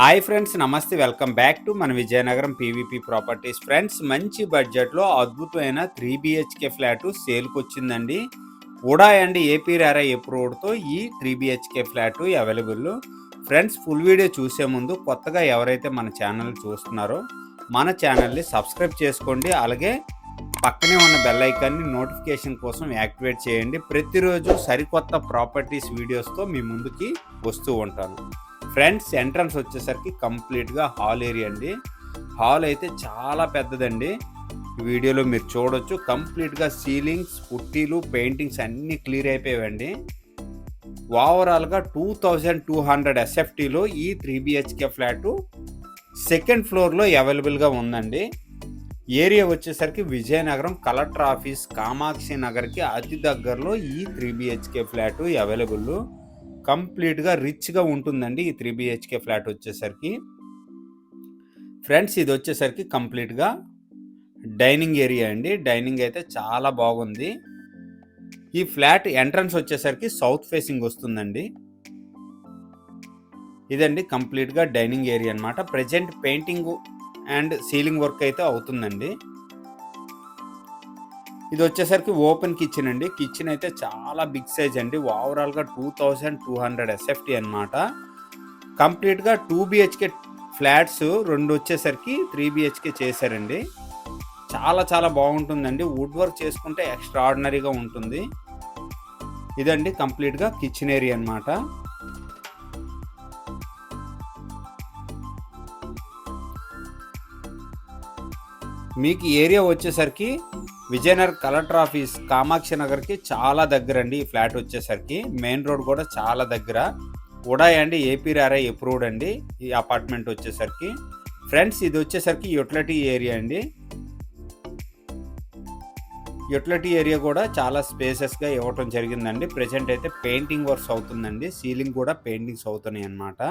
Hi friends నమస్తే welcome back to మన Vizianagaram PVP properties. Friends మంచి బడ్జెట్లో అద్భుతమైన త్రీ బిహెచ్కే ఫ్లాట్ సేల్కి వచ్చిందండి ఉడా అండ్ ఏపీ రారా అప్రూవ్డ్తో ఈ three BHK flat available. Friends full video చూసే ముందు కొత్తగా ఎవరైతే మన ఛానల్ చూస్తున్నారో మన ఛానల్ని సబ్స్క్రైబ్ చేసుకోండి. అలాగే పక్కనే ఉన్న బెల్ ఐకాన్ని నోటిఫికేషన్ కోసం యాక్టివేట్ చేయండి. ప్రతిరోజు సరికొత్త ప్రాపర్టీస్ వీడియోస్తో మీ ముందుకి వస్తూ ఉంటాను. ఫ్రెండ్స్ ఎంట్రన్స్ వచ్చేసరికి కంప్లీట్గా హాల్ ఏరియా అండి. హాల్ అయితే చాలా పెద్దదండి. వీడియోలో మీరు చూడొచ్చు. కంప్లీట్గా సీలింగ్స్ పుట్టీలు పెయింటింగ్స్ అన్నీ క్లియర్ అయిపోయాయండి. ఓవరాల్గా టూ థౌజండ్ టూ హండ్రెడ్ ఎస్ఎఫ్టీలో ఈ త్రీ బిహెచ్కే ఫ్లాటు సెకండ్ ఫ్లోర్లో అవైలబుల్గా ఉందండి. ఏరియా వచ్చేసరికి విజయనగరం కలెక్టర్ ఆఫీస్ కామాక్షి నగర్కి అతి దగ్గరలో ఈ త్రీ బిహెచ్కే ఫ్లాటు అవైలబుల్ కంప్లీట్గా రిచ్గా ఉంటుందండి ఈ త్రీ బిహెచ్కే ఫ్లాట్ వచ్చేసరికి. ఫ్రెండ్స్ ఇది వచ్చేసరికి కంప్లీట్గా డైనింగ్ ఏరియా అండి. డైనింగ్ అయితే చాలా బాగుంది. ఈ ఫ్లాట్ ఎంట్రన్స్ వచ్చేసరికి సౌత్ ఫేసింగ్ వస్తుందండి. ఇదండి కంప్లీట్గా డైనింగ్ ఏరియా అనమాట present painting and ceiling work అయితే అవుతుందండి. ఇది వచ్చేసరికి ఓపెన్ కిచెన్ అండి. కిచెన్ అయితే చాలా బిగ్ సైజ్ అండి. ఓవరాల్గా two thousand two hundred SFT అనమాట కంప్లీట్గా టూ బిహెచ్కే ఫ్లాట్స్ రెండు వచ్చేసరికి త్రీ బిహెచ్కే చేశారండి. చాలా చాలా బాగుంటుందండి. వుడ్ వర్క్ చేసుకుంటే ఎక్స్ట్రా ఆర్డినరీగా ఉంటుంది. ఇదండి కంప్లీట్గా కిచెన్ ఏరియా అనమాట మీకు ఏరియా వచ్చేసరికి విజయనగర్ కలెక్టర్ ఆఫీస్ కామాక్షి నగర్కి చాలా దగ్గర అండి ఈ ఫ్లాట్ వచ్చేసరికి మెయిన్ రోడ్ కూడా చాలా దగ్గర. ఉడాయ్ అండి ఏపీ రారా అప్రూవ్డ్ అండి. ఈ అపార్ట్మెంట్ వచ్చేసరికి. ఫ్రెండ్స్ ఇది వచ్చేసరికి యూటిలిటీ ఏరియా అండి. యూటిలిటీ ఏరియా కూడా చాలా స్పేసెస్గా ఇవ్వటం జరిగిందండి. ప్రజెంట్ అయితే పెయింటింగ్ వర్క్స్ అవుతుందండి. సీలింగ్ కూడా పెయింటింగ్స్ అవుతున్నాయి అన్నమాట.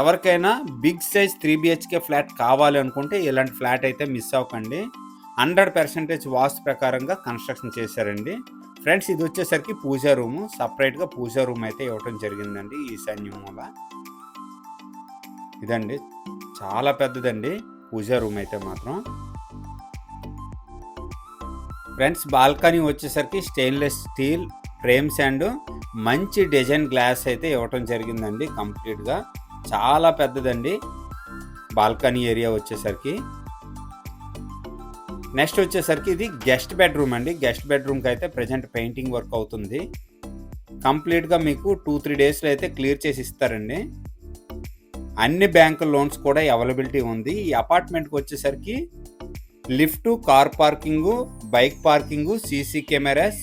ఎవరికైనా big size three BHK flat కావాలి అనుకుంటే ఇలాంటి ఫ్లాట్ అయితే మిస్ అవ్వకండి. హండ్రెడ్ పర్సెంటేజ్ వాస్తు ప్రకారంగా కన్స్ట్రక్షన్ చేశారండి. ఫ్రెండ్స్ ఇది వచ్చేసరికి పూజా రూము. సపరేట్గా పూజా రూమ్ అయితే ఇవ్వటం జరిగిందండి ఈశాన్యం మూల. ఇదండి. చాలా పెద్దదండి. పూజా రూమ్ అయితే మాత్రం. ఫ్రెండ్స్ బాల్కనీ వచ్చేసరికి స్టెయిన్లెస్ స్టీల్ ఫ్రేమ్స్ అండ్ మంచి డిజైన్ గ్లాస్ అయితే ఇవ్వటం జరిగిందండి. కంప్లీట్గా చాలా పెద్దదండి. బాల్కనీ ఏరియా వచ్చేసరికి. నెక్స్ట్ వచ్చేసరికి ఇది గెస్ట్ బెడ్రూమ్ అండి. గెస్ట్ బెడ్రూమ్కి అయితే ప్రజెంట్ పెయింటింగ్ వర్క్ అవుతుంది. కంప్లీట్గా మీకు టూ త్రీ డేస్లో అయితే క్లియర్ చేసి ఇస్తారండి. అన్ని బ్యాంకు లోన్స్ కూడా అవైలబిలిటీ ఉంది. ఈ అపార్ట్మెంట్కి వచ్చేసరికి lift car parking bike parking CC cameras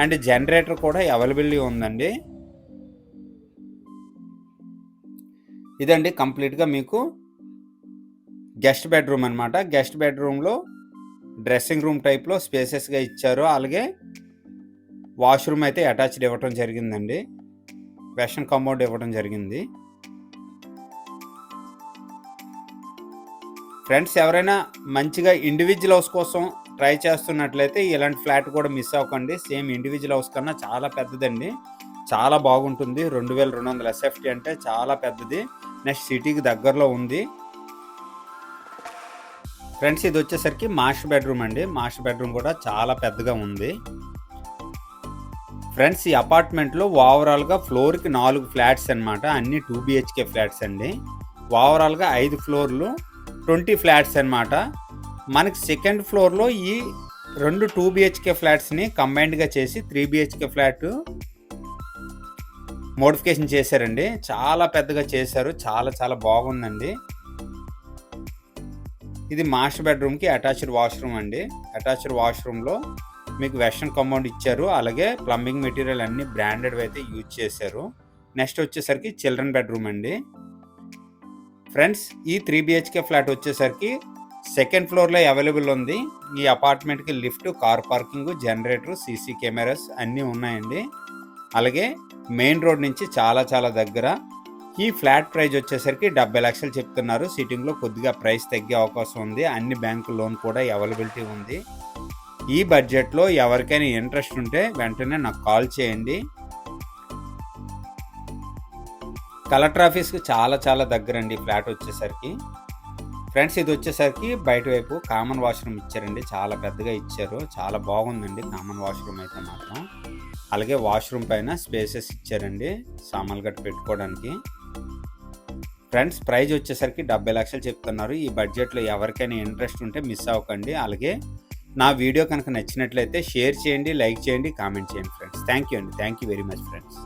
and generator కూడా అవైలబిలిటీ ఉందండి. ఇదండి కంప్లీట్గా మీకు గెస్ట్ బెడ్రూమ్ అనమాట గెస్ట్ బెడ్రూమ్లో డ్రెస్సింగ్ రూమ్ టైప్లో స్పేసెస్గా ఇచ్చారు. అలాగే వాష్రూమ్ అయితే అటాచ్డ్ ఇవ్వటం జరిగిందండి. వెషన్ కమోడ్ ఇవ్వడం జరిగింది. ఫ్రెండ్స్ ఎవరైనా మంచిగా ఇండివిజువల్ హౌస్ కోసం ట్రై చేస్తున్నట్లయితే ఇలాంటి ఫ్లాట్ కూడా మిస్ అవ్వకండి. సేమ్ ఇండివిజువల్ హౌస్ కన్నా చాలా పెద్దదండి. చాలా బాగుంటుంది. రెండు వేల రెండు వందల ఎస్ఎఫ్టీ అంటే చాలా పెద్దది. నెక్స్ట్ సిటీకి దగ్గరలో ఉంది. ఫ్రెండ్స్ ఇది వచ్చేసరికి మాస్టర్ బెడ్రూమ్ అండి. మాస్టర్ బెడ్రూమ్ కూడా చాలా పెద్దగా ఉంది. ఫ్రెండ్స్ ఈ అపార్ట్మెంట్లో ఓవరాల్గా ఫ్లోర్కి నాలుగు ఫ్లాట్స్ అనమాట అన్ని టూ బిహెచ్కే ఫ్లాట్స్ అండి. ఓవరాల్గా ఐదు ఫ్లోర్లు ట్వంటీ ఫ్లాట్స్ అనమాట మనకి సెకండ్ ఫ్లోర్లో ఈ రెండు టూ బిహెచ్కే ఫ్లాట్స్ని కంబైన్డ్గా చేసి త్రీ బిహెచ్కే ఫ్లాట్ మోడిఫికేషన్ చేశారండి. చాలా పెద్దగా చేశారు. చాలా చాలా బాగుందండి. ఇది మాస్టర్ బెడ్రూమ్కి అటాచ్డ్ వాష్రూమ్ అండి. అటాచ్డ్ వాష్రూమ్లో మీకు వెస్ట్రన్ కంపౌండ్ ఇచ్చారు. అలాగే ప్లంబింగ్ మెటీరియల్ అన్ని బ్రాండెడ్ అయితే యూజ్ చేశారు. నెక్స్ట్ వచ్చేసరికి చిల్డ్రన్ బెడ్రూమ్ అండి. ఫ్రెండ్స్ ఈ త్రీ బిహెచ్కే ఫ్లాట్ వచ్చేసరికి సెకండ్ ఫ్లోర్లో అవైలబుల్ ఉంది. ఈ అపార్ట్మెంట్కి lift car parking generator CC cameras అన్నీ ఉన్నాయండి. అలాగే మెయిన్ రోడ్ నుంచి చాలా చాలా దగ్గర ఈ ఫ్లాట్ ప్రైజ్ వచ్చేసరికి డెబ్బై లక్షలు చెప్తున్నారు. సిట్టింగ్లో కొద్దిగా ప్రైస్ తగ్గే అవకాశం ఉంది. అన్ని బ్యాంకు లోన్ కూడా అవైలబిలిటీ ఉంది. ఈ బడ్జెట్లో ఎవరికైనా ఇంట్రెస్ట్ ఉంటే వెంటనే నాకు కాల్ చేయండి. కలెక్టర్ ఆఫీస్కి చాలా చాలా దగ్గరండి ఫ్లాట్ వచ్చేసరికి. ఫ్రెండ్స్ ఇది వచ్చేసరికి బయట వైపు కామన్ వాష్రూమ్ ఇచ్చారండి. చాలా పెద్దగా ఇచ్చారు. చాలా బాగుందండి కామన్ వాష్రూమ్ అయితే మాత్రం. అలాగే వాష్రూమ్ పైన స్పేసెస్ ఇచ్చారండి. సామాన్లు గట్టి పెట్టుకోవడానికి. ఫ్రెండ్స్ ప్రైజ్ వచ్చేసరికి డెబ్బై లక్షలు చెప్తున్నారు. ఈ బడ్జెట్లో ఎవరికైనా ఇంట్రెస్ట్ ఉంటే మిస్ అవ్వకండి. అలాగే నా వీడియో కనుక నచ్చినట్లయితే షేర్ చేయండి లైక్ చేయండి కామెంట్ చేయండి ఫ్రెండ్స్. థ్యాంక్ యూ అండి. Thank you very much friends.